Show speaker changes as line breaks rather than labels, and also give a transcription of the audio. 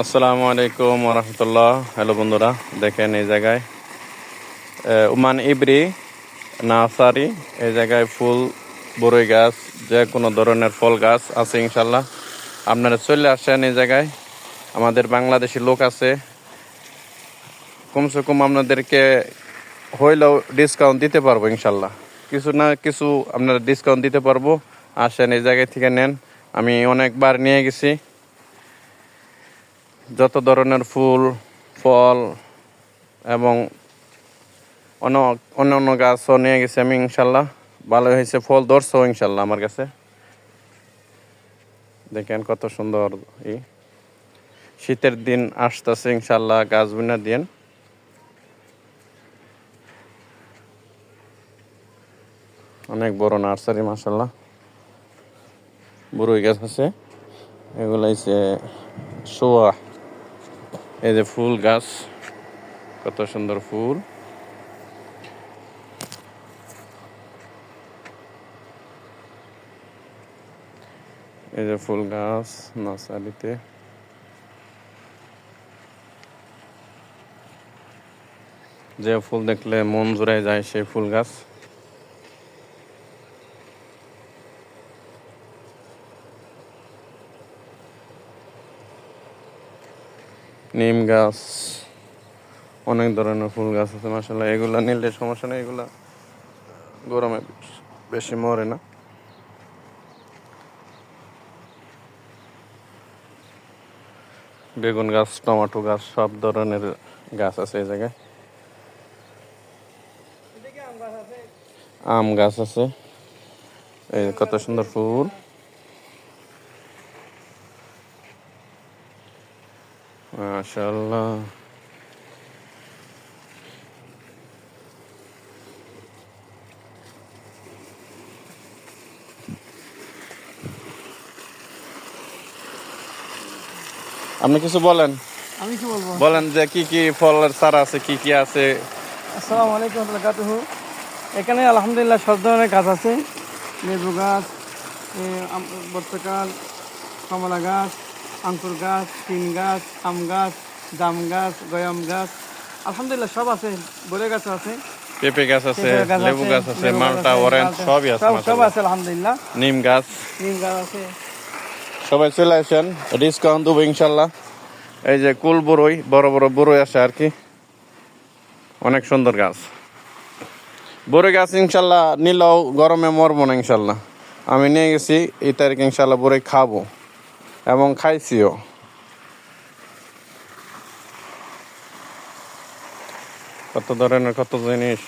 আসসালামু আলাইকুম রহমতুল্লাহ হ্যালো বন্ধুরা, দেখেন এই জায়গায় উমান ইবরি নার্সারি এই জায়গায় ফুল, বরই গাছ, যে কোনো ধরনের ফল গাছ আছে ইনশাল্লাহ আপনারা চলে আসেন এই জায়গায়, আমাদের বাংলাদেশি লোক আছে। কমসে কম আপনাদেরকে হইলেও ডিসকাউন্ট দিতে পারব ইনশাল্লাহ কিছু না কিছু আপনারা ডিসকাউন্ট দিতে পারব। আসেন এই জায়গায় থেকে নেন। আমি অনেকবার নিয়ে গেছি। যত ধরনের ফুল, ফল এবং অন্য অন্য গাছও নিয়ে গেছি আমি, ইনশাল্লাহ। ভালো হয়েছে, ফল ধরছো ইনশাল্লাহ আমার কাছে। দেখেন কত সুন্দর ই। শীতের দিন আসতেছে, ইনশাল্লাহ গাছ বুনা দিন অনেক বড় নার্সারি মাসাল্লাহ বড়ই গাছ আছে। এগুলো হচ্ছে শোয়া এই যে ফুল গাছ, কত সুন্দর ফুল। এই যে ফুল গাছ নার্সারিতে। যে ফুল দেখলে মন জুড়ে যায় সেই ফুল গাছ। নিম গাছ, অনেক ধরনের ফুল গাছ আছে মাসাল্লাহ এগুলা নিলে সমস্যা নেই, এগুলা গরমে বেশি মরে না। বেগুন গাছ, টমেটো গাছ, সব ধরনের গাছ আছে এই জায়গায়। আম গাছ আছে। এই কত সুন্দর ফুল। মাশাল্লাহ আপনি কিছু বলেন?
আমি কি বলব?
বলেন যে কি কি ফলের চারা আছে কি কি আছে?
আসসালামু আলাইকুম রহমতুল্লাহ এখানে আলহামদুলিল্লাহ সব ধরনের গাছ আছে। লেবু গাছ বর্তকাল কমলা গাছ আঙ্কুর গাছ তিন গাছ আম গাছ জাম গাছ গয়াম গাছ। আলহামদুলিল্লাহ সব আছে বলে গাছ আছে।
পেঁপে গাছ আছে লেবু গাছ আছে মালটা অরেঞ্জ সবই আছে
সব আছে আলহামদুলিল্লাহ।
নিম গাছ।
নিম গাছ আছে।
সবাই চলে আসেন ডিসকাউন্ট দেবো ইনশাল্লাহ এই যে কুল বড়ই বড় বড় বড়ই আছে আর কি। অনেক সুন্দর গাছ। বড়ই গাছ ইনশাল্লাহ নিলেও গরমে মরবো না ইনশাল্লাহ আমি নিয়ে গেছি এই তারিখে ইনশাল্লাহ বড়ই খাব। এবং খাইছিও। কত ধরনের কত জিনিস